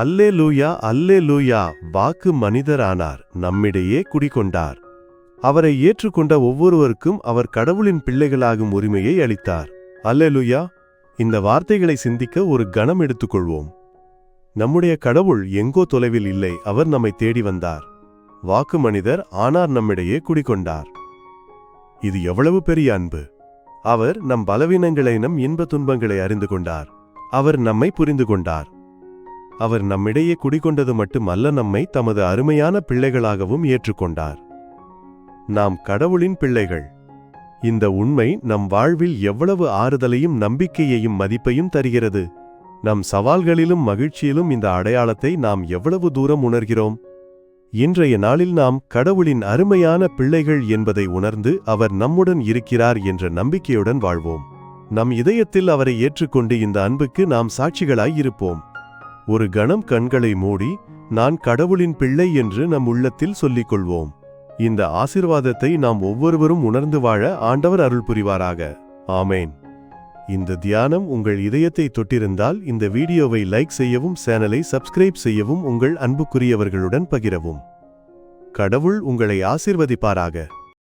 அல்லே லூயா அல்லே லூயா வாக்கு மனிதரானார் நம்மிடையே குடிகொண்டார். அவரை ஏற்றுக்கொண்ட ஒவ்வொருவருக்கும் அவர் கடவுளின் பிள்ளைகளாகும் உரிமையை அளித்தார். அல்லே லூயா இந்த வார்த்தைகளை சிந்திக்க ஒரு கணம் எடுத்துக்கொள்வோம். நம்முடைய கடவுள் எங்கோ தொலைவில் இல்லை அவர் நம்மை தேடி வந்தார். வாக்கு மனிதர் ஆனார் நம்மிடையே குடிகொண்டார். இது எவ்வளவு பெரிய அன்பு! அவர் நம் பலவீனங்களை நம் இன்ப துன்பங்களை அறிந்து கொண்டார். அவர் நம்மை புரிந்து கொண்டார். அவர் நம்மிடையே குடிகொண்டது மட்டுமல்ல நம்மை தமது அருமையான பிள்ளைகளாகவும் ஏற்றுக்கொண்டார். நாம் கடவுளின் பிள்ளைகள். இந்த உண்மை நம் வாழ்வில் எவ்வளவு ஆறுதலையும் நம்பிக்கையையும் மதிப்பையும் தருகிறது. நம் சவால்களிலும் மகிழ்ச்சியிலும் இந்த அடையாளத்தை நாம் எவ்வளவு தூரம் உணர்கிறோம்? இன்றைய நாளில் நாம் கடவுளின் அருமையான பிள்ளைகள் என்பதை உணர்ந்து அவர் நம்முடன் இருக்கிறார் என்ற நம்பிக்கையுடன் வாழ்வோம். நம் இதயத்தில் அவரை ஏற்றுக்கொண்டு இந்த அன்புக்கு நாம் சாட்சிகளாய் இருப்போம். ஒரு கணம் கண்களை மூடி நான் கடவுளின் பிள்ளை என்று நம் உள்ளத்தில் சொல்லிக் கொள்வோம் இந்த ஆசிர்வாதத்தை நாம் ஒவ்வொருவரும் உணர்ந்து வாழ ஆண்டவர் அருள் புரிவாராக. ஆமேன். இந்த தியானம் உங்கள் இதயத்தை தொட்டிருந்தால் இந்த வீடியோவை லைக் செய்யவும் சேனலை சப்ஸ்கிரைப் செய்யவும் உங்கள் அன்புக்குரியவர்களுடன் பகிரவும். கடவுள் உங்களை ஆசிர்வதிப்பாராக.